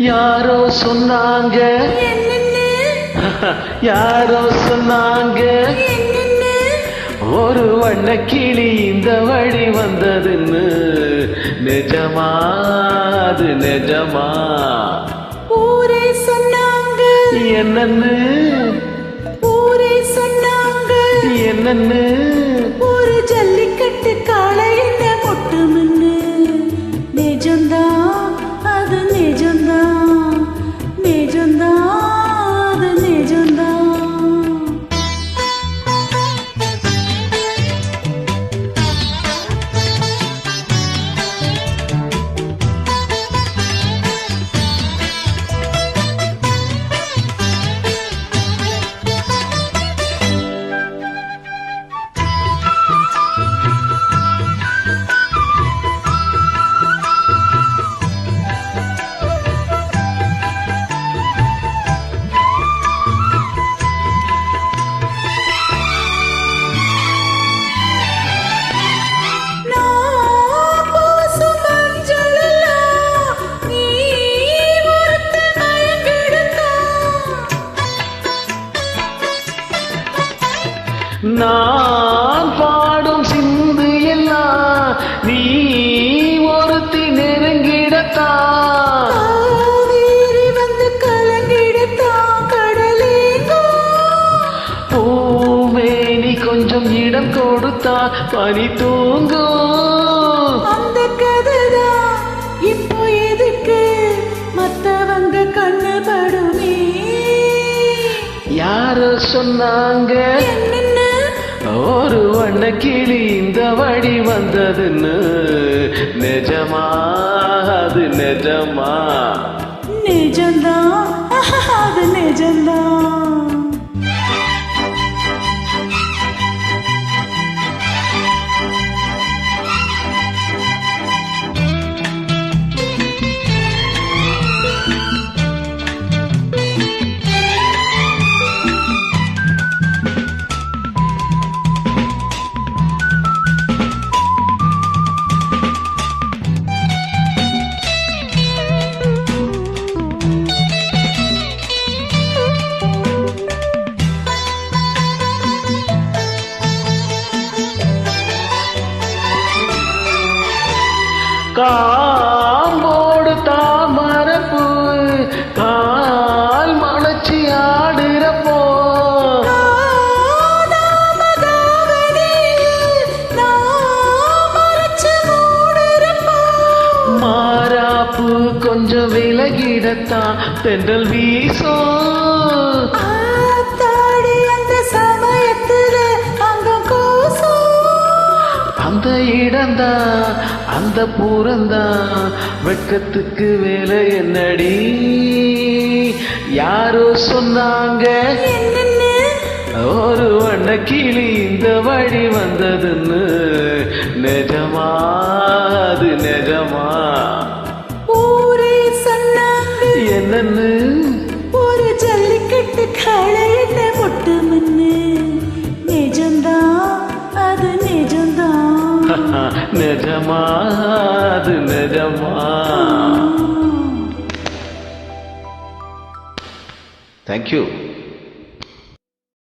யாரோ சொன்னாங்க. யாரோ சொன்னாங்க. ஒரு வண்ண கிளி இந்த வழி வந்ததுன்னு. நிஜமா? அது நிஜமா? ஊரே சொன்னாங்க. என்னன்னு? ஊரே சொன்னாங்க. என்னன்னு? நான் பாடும் சிந்து எல்லாம் நீ ஒருத்தி நெருங்கிடத்தான். வந்து கலங்கிடத்தான் கடலேங்கோ. பூமேனி கொஞ்சம் இடம் கொடுத்தா பனி தூங்கும். அந்த கதைதான் இப்போ எதுக்கு? மத்தவங்க கண்ணு படுமே. யாரோ சொன்னாங்க ஒரு வண்ண கிளி இந்த வழி வந்ததுன்னு. நிஜமா? அது நிஜமா? நிஜம்தான். அது நிஜம்தான். காம்போடு தாமரப்பு கால் மணச்சி ஆடுறப்போ. மாறாப்பு கொஞ்சம் விலகிடத்தான் தென்றல் வீசும். இடம்தான் அந்த பூரந்தான் வெட்கத்துக்கு வேலை என்னடி? யாரோ சொன்னாங்க. ஒரு வண்ண கிளி இந்த வழி வந்ததுன்னு. நிஜமா? அது நிஜமா? நிஜமா அது நிஜமா தேங்க்யூ